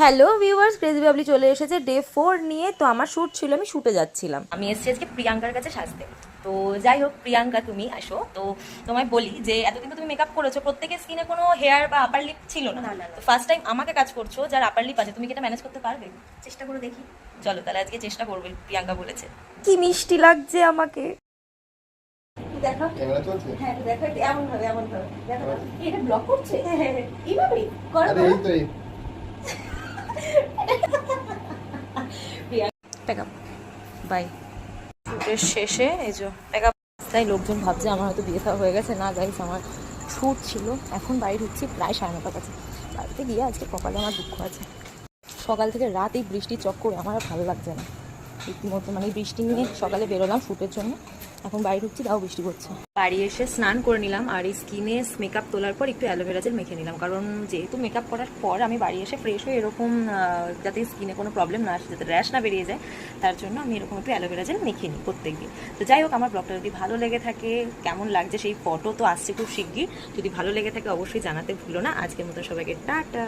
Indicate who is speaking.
Speaker 1: Hello viewers crazy Babli চলে এসেছে day four নিয়ে। তো আমার শ্যুট ছিল আমি শ্যুটে যাচ্ছিলাম।
Speaker 2: আমি এসেছি আজকে প্রিয়াঙ্কার কাছে সাজতে। তো যাই হোক প্রিয়াঙ্কা তুমি আসো। তো তোমায় বলি যে এতদিন তো তুমি মেকআপ করেছ প্রত্যেকের স্কিনে কোনো হেয়ার বা আপার লিপ ছিল না। তো ফার্স্ট টাইম আমাকে কাজ করছ যার আপার লিপ আছে তুমি কি এটা ম্যানেজ করতে পারবে? চেষ্টা করে দেখি। চলো তাহলে আজকে চেষ্টা করবে প্রিয়াঙ্কা বলেছে।
Speaker 1: কি মিষ্টি লাগছে আমাকে।
Speaker 2: দেখো।
Speaker 3: ক্যামেরা চলছে?
Speaker 2: হ্যাঁ দেখো এমন ভাবে এমন ভাবে দেখো এটা ব্লক করছে? এইভাবে করো
Speaker 3: আরে এই তো এই
Speaker 1: প্যাক আপ বাই শ্যুটের শেষে, এই যে প্যাক আপ লোকজন ভাবছে আমার হয়তো বিয়ে থাওয়া হয়ে গেছে। না গাইস আমার শ্যুট ছিল। এখন বাড়ি ঢুকছি প্রায় সাড়ে নটা কাছে। বাড়িতে গিয়ে আজকে কপালে আমার দুঃখ আছে। সকাল থেকে রাত এই বৃষ্টির চক্করে আমার আর ভালো লাগছে না। রীতিমতো মানে বৃষ্টি নিয়ে সকালে বেরোলাম শ্যুটের জন্য। এখন বাড়ি ঢুকছি, তাও বৃষ্টি পড়ছে। বাড়ি এসে স্নান করে নিলাম আর এই স্কিনে মেকআপ তোলার পর একটু অ্যালোভেরা জেল মেখে নিলাম। কারণ যেহেতু মেকআপ করার পর আমি বাড়ি এসে ফ্রেশ হয়ে এরকম যাতে স্কিনে কোনো প্রবলেম না আসে, যাতে র্যাশ না বেরিয়ে যায়, তার জন্য আমি এরকম একটু অ্যালোভেরা জেল মেখে নিই প্রত্যেকদিন। তো যাই হোক, আমার ব্লগটা যদি ভালো লেগে থাকে, কেমন লাগছে সেই ফটো তো আসছে খুব শিগগির। যদি ভালো লেগে থাকে, অবশ্যই জানাতে ভুলো না। আজকের মতো সবাইকে টাটা।